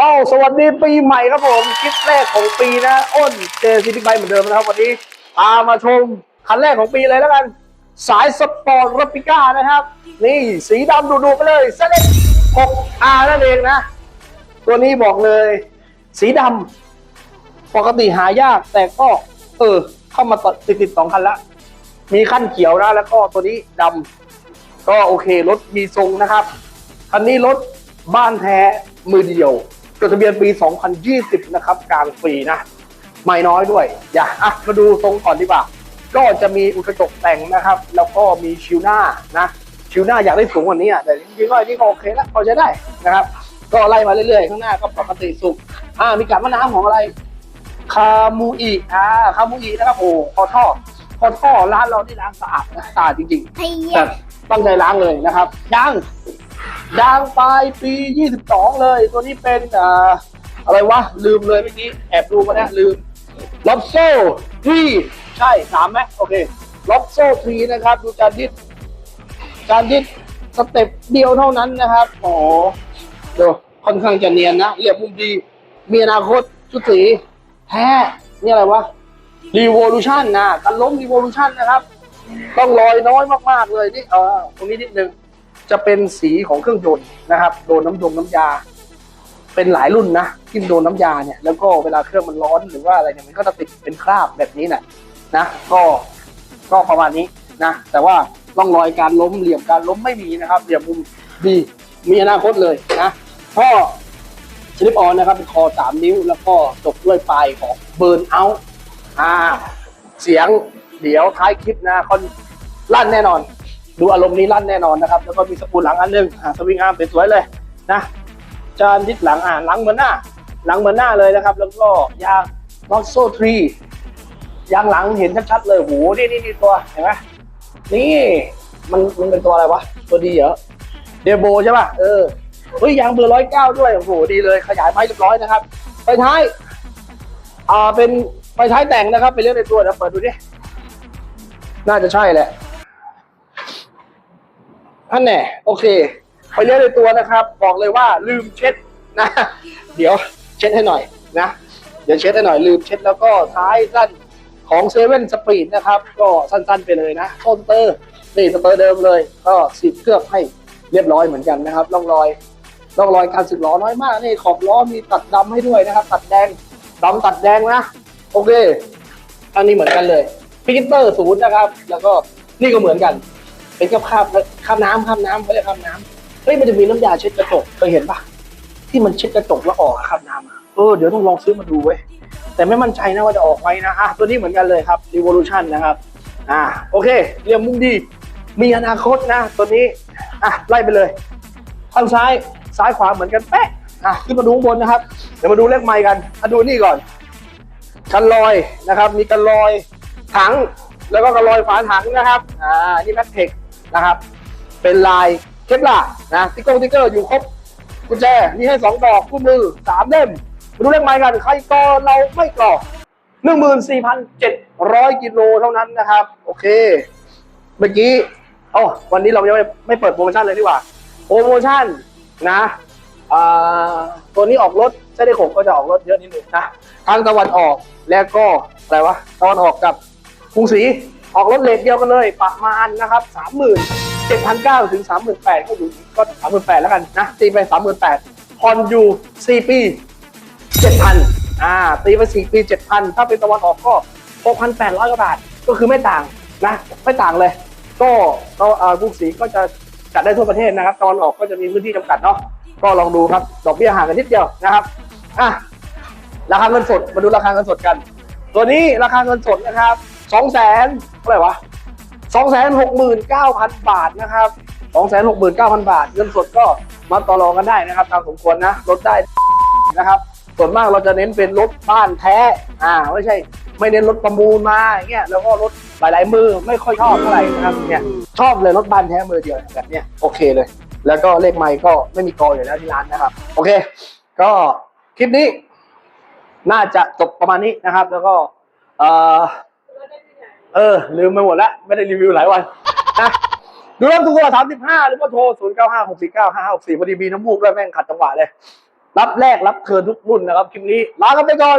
เอ้าสวัสดีปีใหม่ครับผมคลิปแรกของปีนะอ้นเจซิตี้ไบเหมือนเดิมนะครับ วันนี้พามาชมคันแรกของปีเลยแล้วกัน สายสปอร์ตรปิก้านะครับ นี่สีดำดูๆไปเลยเซเล็ก 6R นั่นเองนะ ตัวนี้บอกเลย สีดำปกติหายากแต่ก็ เออ เข้ามาติดติดสองคันละ มีขั้นเขียวนะแล้วก็ตัวนี้ดำก็โอเครถมีทรงนะครับ คันนี้รถบ้านแท้มือเดียว จดทะเบียนปี 2020 นะครับ กลางปีนะ ไม่น้อยด้วย อย่าอะมาดูทรงก่อนดีกว่า ก็จะมีอุกระจกแต่งนะครับ แล้วก็มีชิวหน้านะ ชิวหน้าอยากได้สูงกว่านี้อะ แต่จริงๆก็อันนี้ก็โอเคแล้วพอใช้ได้นะครับ ก็ไล่มาเรื่อยๆ ข้างหน้าก็ปกติสุข อ่า มีการมะน้ำของอะไร คามูอิ อ่า คามูอินะครับ โอ้พอท่อ พอท่อร้านเราที่ล้างสะอาดนะสะอาดจริงๆไอ้เหี้ยแต่ตั้งใจล้างเลยนะครับยางยางปลายปี 22 เลย ตัวนี้เป็นอ่าอะไรวะ ลืมเลยเมื่อกี้ แอบดูมาแล้วลืมล็อบโซ่ทรีใช่สามไหมโอเคล็อบโซ่ทรีนะครับ ดูการดิดการดิดสเต็ปเดียวเท่านั้นนะครับ โอ้โหดูค่อนข้างจะเนียนนะเรียบมุมดี มีอนาคตชุดสีแท้นี่อะไรวะ Revolution นะกันล้ม Revolution นะครับ ต้องลอยน้อยมากๆเลยนี่เออตรงนี้นิดนึงจะเป็นสีของเครื่องยนต์นะครับ โดนน้ำยงน้ำยา เป็นหลายรุ่นนะที่โดนน้ำยาเนี่ยแล้วก็เวลาเครื่องมันร้อนหรือว่าอะไรเนี่ยมันก็จะติดเป็นคราบแบบนี้แหละนะ ก็ก็ประมาณนี้นะ แต่ว่าร่องรอยการล้มเหลี่ยมการล้มไม่มีนะครับ เหลี่ยมมุมดีมีอนาคตเลยนะพ่อสลิปออนนะครับเป็นคอสามนิ้ว แล้วก็จบด้วยปลายของเบิร์นเอา อ่า เสียงเดี๋ยวท้ายคลิปนะคอนลั่นแน่นอน ดูอารมณ์นี้ลั่นแน่นอนนะครับ แล้วก็มีสปูลหลังอันหนึงอ่าสวิงอาร์มสวยเลยนะจานทิศหลังอ่าหลังเหมือนหน้า หลังเหมือนหน้าเลยนะครับ แล้วก็ยางน็อตโซ่ทรียางหลังเห็นชัดๆเลยโหนี่นี่นี่ตัวเห็นไหมนี่มันมันเป็นตัวอะไรวะ ตัวดีเหรอเดโบใช่ป่ะเออเฮ้ยยางเบอร์ร้อยเก้าด้วยโอ้โหดีเลยขยายไม้เรียบร้อยนะครับไปท้ายอ่าเป็น ไฟท้ายแต่งนะครับเป็นเรื่องในตัวเดี๋ยวเปิดดูดิ น่าจะใช่แหละท่านแน่โอเค ไปเรื่องในตัวนะครับ บอกเลยว่าลืมเช็ดนะ เดี๋ยวเช็ดให้หน่อยนะ เดี๋ยวเช็ดให้หน่อยลืมเช็ดแล้วก็ท้ายสั้นของเซเว่นสปีดนะครับ ก็สั้นๆไปเลยนะต้นเตอร์นี่สเตอร์เดิมเลย ก็สีเคลือบให้เรียบร้อยเหมือนกันนะครับร่องรอยร่องรอยการสึกล้อน้อยมากนี่ขอบล้อมีตัดดำให้ด้วยนะครับ ตัดแดงดำตัดแดงนะ โอเค อันนี้เหมือนกันเลยพิเตอร์ศูนย์นะครับ แล้วก็นี่ก็เหมือนกัน เป็นกับคราบคราบน้ำคราบน้ำเขาเรียกคราบน้ำเฮ้ยมันจะมีน้ำยาเช็ดกระจกเคยเห็นปะที่มันเช็ดกระจกแล้วออกอะคาบน้ำเออเดี๋ยวต้องลองซื้อมาดูเว้ยแต่ไม่มั่นใจนะว่าจะออกไหมนะอะตัวนี้เหมือนกันเลยครับ Revolution นะครับอ่าโอเคเรียมมุมดี มีอนาคตนะตัวนี้อะไล่ไปเลยข้างซ้ายซ้ายขวาเหมือนกันเป๊ะอะขึ้นมาดูข้างบนนะครับ เดี๋ยวมาดูเลขไมค์กันอะดูนี่ก่อน กันลอยนะครับ มีกันลอยถัง แล้วก็กันลอยฝาถังนะครับอ่านี่แม็กเทคนะครับ เป็นลายเคปลานะติ๊กเกอร์ติ๊กเกอร์อยู่ครบกุญแจมีให้สองดอกคู่มือสามเล่มมาดูเลขไม้กัน ใครกอเราไม่กรอหนึ่งหมื่นสี่พันเจ็ดร้อยกิโลเท่านั้นนะครับ โอเค เมื่อกี้อ๋อวันนี้เรายังไม่ไม่เปิดโปรโมชั่นเลยดีกว่า โปรโมชั่นนะ ตัวนี้ออกรถใช้ได้ขกก็จะออกรถเยอะนิดนึงนะทางตะวันออกแล้วก็อะไรวะตะวันออกกับกรุงศรีออกรถเลทเดียวกันเลยประมาณนะครับสามหมื่นเจ็ดพันเก้าถึงสามหมื่นแปดก็อยู่ก็สามหมื่นแปดแล้วกันนะตีไปสามหมื่นแปดผ่อนอยู่สี่ปีเจ็ดพันอ่าตีไปสี่ปีเจ็ดพันถ้าเป็นตะวันออกก็หกพันแปดร้อยกว่าบาทก็คือไม่ต่างนะไม่ต่างเลย ก็ก็กรุงศรีก็จะจัดได้ทั่วประเทศนะครับตอนออกก็จะมีพื้นที่จำกัดเนาะ ก็ลองดูครับ ดอกเบี้ยห่างกันนิดเดียวนะครับอะราคาเงินสดมาดูราคาเงินสดกัน ตัวนี้ราคาเงินสดนะครับสองแสนเท่าไหร่วะสองแสนหกหมื่นเก้าพันบาทนะครับสองแสนหกหมื่นเก้าพันบาท เงินสดก็มาต่อรองกันได้นะครับ ตามสมควรนะลดได้นะครับส่วนมากเราจะเน้นเป็นรถบ้านแท้ อ่า ไม่ใช่ ไม่เน้นรถประมูลมาอย่างเงี้ย แล้วก็รถหลาย ๆ มือไม่ค่อยชอบเท่าไหร่นะครับ เนี่ย ชอบเลยรถบ้านแท้มือเดียวแบบเนี้ยโอเคเลย แล้วก็เลขไมค์ก็ไม่มีกออยู่แล้วที่ร้านนะครับ โอเค ก็คลิปนี้ น่าจะจบประมาณนี้นะครับ แล้วก็ เออเออ ลืมไปหมดแล้ว ไม่ได้รีวิวหลายวันนะดูรถทุกตัวสามสิบห้าหรือว่าโทรศูนย์เก้าห้าหกสี่เก้าห้าหกสี่พอดีมีน้ำมูกด้วยแม่งขัดจังหวะเลย รับแรกรับเทินทุกรุ่นนะครับ คลิปนี้ลากันไปก่อน